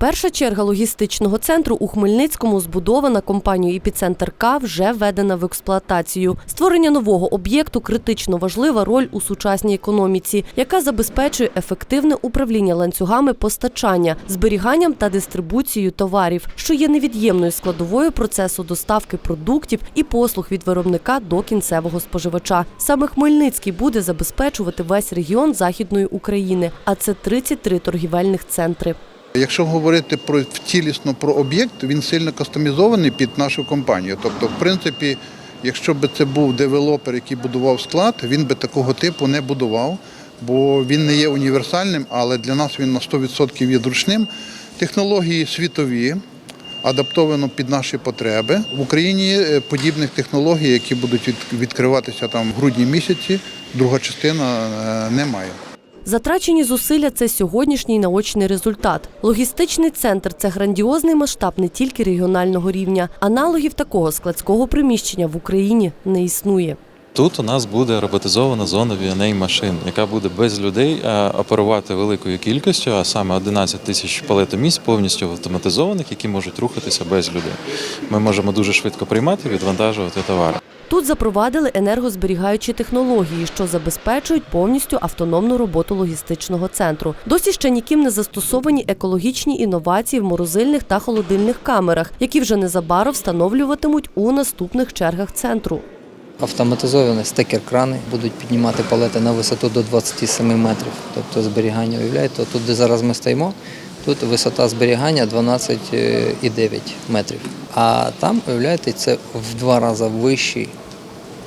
Перша черга логістичного центру у Хмельницькому збудована компанією «Епіцентр К» вже введена в експлуатацію. Створення нового об'єкту критично важлива роль у сучасній економіці, яка забезпечує ефективне управління ланцюгами постачання, зберіганням та дистрибуцією товарів, що є невід'ємною складовою процесу доставки продуктів і послуг від виробника до кінцевого споживача. Саме Хмельницький буде забезпечувати весь регіон Західної України, а це 33 торгівельних центри. Якщо говорити про цілісно про об'єкт, він сильно кастомізований під нашу компанію. Тобто, в принципі, якщо б це був девелопер, який будував склад, він би такого типу не будував, бо він не є універсальним, але для нас він на 100% є зручним. Технології світові. Адаптовано під наші потреби в Україні подібних технологій, які будуть відкриватися там в грудні місяці. Друга частина е, немає. Затрачені зусилля це сьогоднішній наочний результат. Логістичний центр це грандіозний масштаб не тільки регіонального рівня. Аналогів такого складського приміщення в Україні не існує. Тут у нас буде роботизована зона V&A машин, яка буде без людей е, оперувати великою кількістю, а саме 11 тисяч палетомісць повністю автоматизованих, які можуть рухатися без людей. Ми можемо дуже швидко приймати відвантажувати товари. Тут запровадили енергозберігаючі технології, що забезпечують повністю автономну роботу логістичного центру. Досі ще ніким не застосовані екологічні інновації в морозильних та холодильних камерах, які вже незабаром встановлюватимуть у наступних чергах центру. Автоматизовані стекер-крани будуть піднімати палети на висоту до 27 метрів. Тобто зберігання уявляєте, тут, де зараз ми стоїмо, тут висота зберігання 12,9 метрів. А там, уявляєте, це в два рази вищий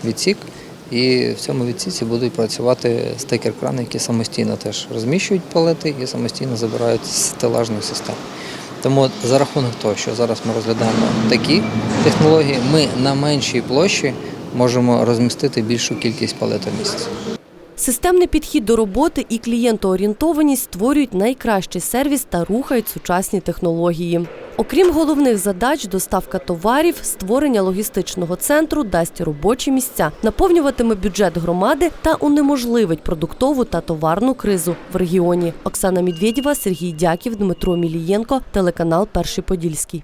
відсік. І в цьому відсіці будуть працювати стекер-крани, які самостійно теж розміщують палети і самостійно забирають з системи. Тому за рахунок того, що зараз ми розглядаємо такі технології, ми на меншій площі можемо розмістити більшу кількість палетомісць. Системний підхід до роботи і клієнтоорієнтованість створюють найкращий сервіс та рухають сучасні технології. Окрім головних задач, доставка товарів, створення логістичного центру дасть робочі місця, наповнюватиме бюджет громади та унеможливить продуктову та товарну кризу в регіоні. Оксана Медведєва, Сергій Дяків, Дмитро Мілієнко, телеканал Перший Подільський.